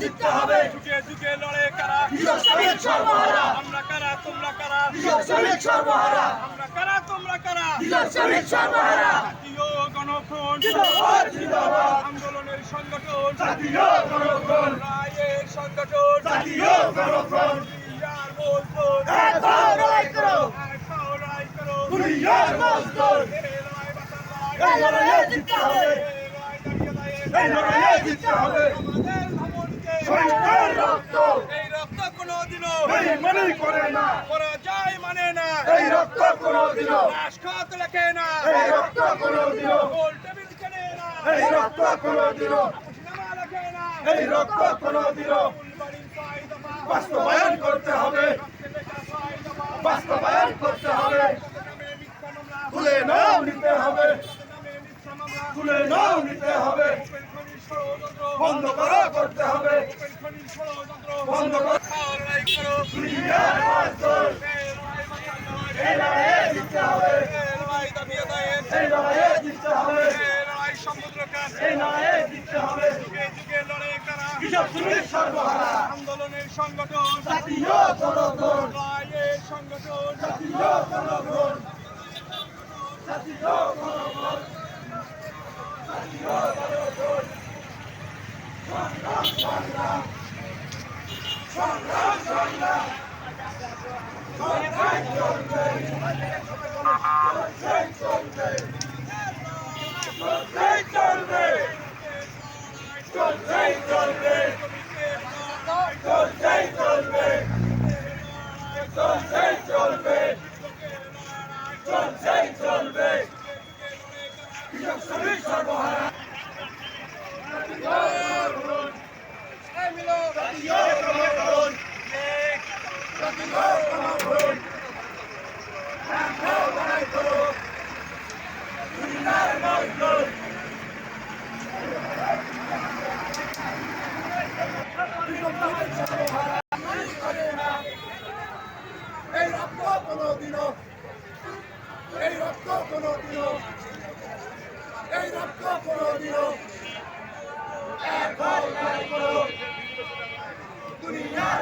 জিততে হবে। যুগে যুগে লড়ে কারা? কৃষক শ্রমিক সর্বহারা। আমরা কারা তোমরা কারা? কৃষক শ্রমিক সর্বহারা। আমরা কারা তোমরা কারা? কৃষক শ্রমিক সর্বহারা। জাতীয় গণফ্রন্ট জিন্দাবাদ জিন্দাবাদ। আন্দোলনের সংগঠন। জাতীয় গণফ্রন্ট রায়ের সংগঠন। জাতীয় গণফ্রন্ট ইয়ার মজদুর। এক লড়াই করো। এক লড়াই করো। দুনিয়ার মজদুর। এই লড়াই বাঁচার এই লড়াই লড়াইয়ে জিততে হবে। এই লড়াইয়ে জিততে হবে। শহীদের রক্ত। এই রক্ত কোনোদিনও বেইমানি করে না। করা যায় মানে না। এই রক্ত কোনোদিনও। রাজখাত লেখে না। এই রক্ত কোনোদিনও। গোল টেবিল কেনে না। এই রক্ত কোনোদিনও। সিনেমা লেখে না। এই রক্ত কোনোদিনও ফুলবাড়ির ছয় দফা বাস্তবায়ন করতে হবে রক্তে লেখা ছয় দফা বাস্তবায়ন করতে হবে নামে মিথ্যা মামলা তুলে নাও নিতে হবে নামে মিথ্যা মামলা তুলে নাও, নিতে হবে। বন্ধ করো, করতে হবে। বন্ধ করো। আন্দোলনের সংগঠন জাতীয় গণফ্রন্ট সংগঠন জাতীয় গণফ্রন্ট জাতীয় গণফ্রন্ট চলবেই চলবে। চলবে। চলবে কৃষক শ্রমিক সর্বহারা জাতীয় গণফ্রন্ট জাতীয় গণফ্রন্ট এক হও লড়াই করো দুনিয়ার মজদুর এই রক্ত রক্ত কোনোদিনও এই রক্ত লড়াই করো। দুনিয়ার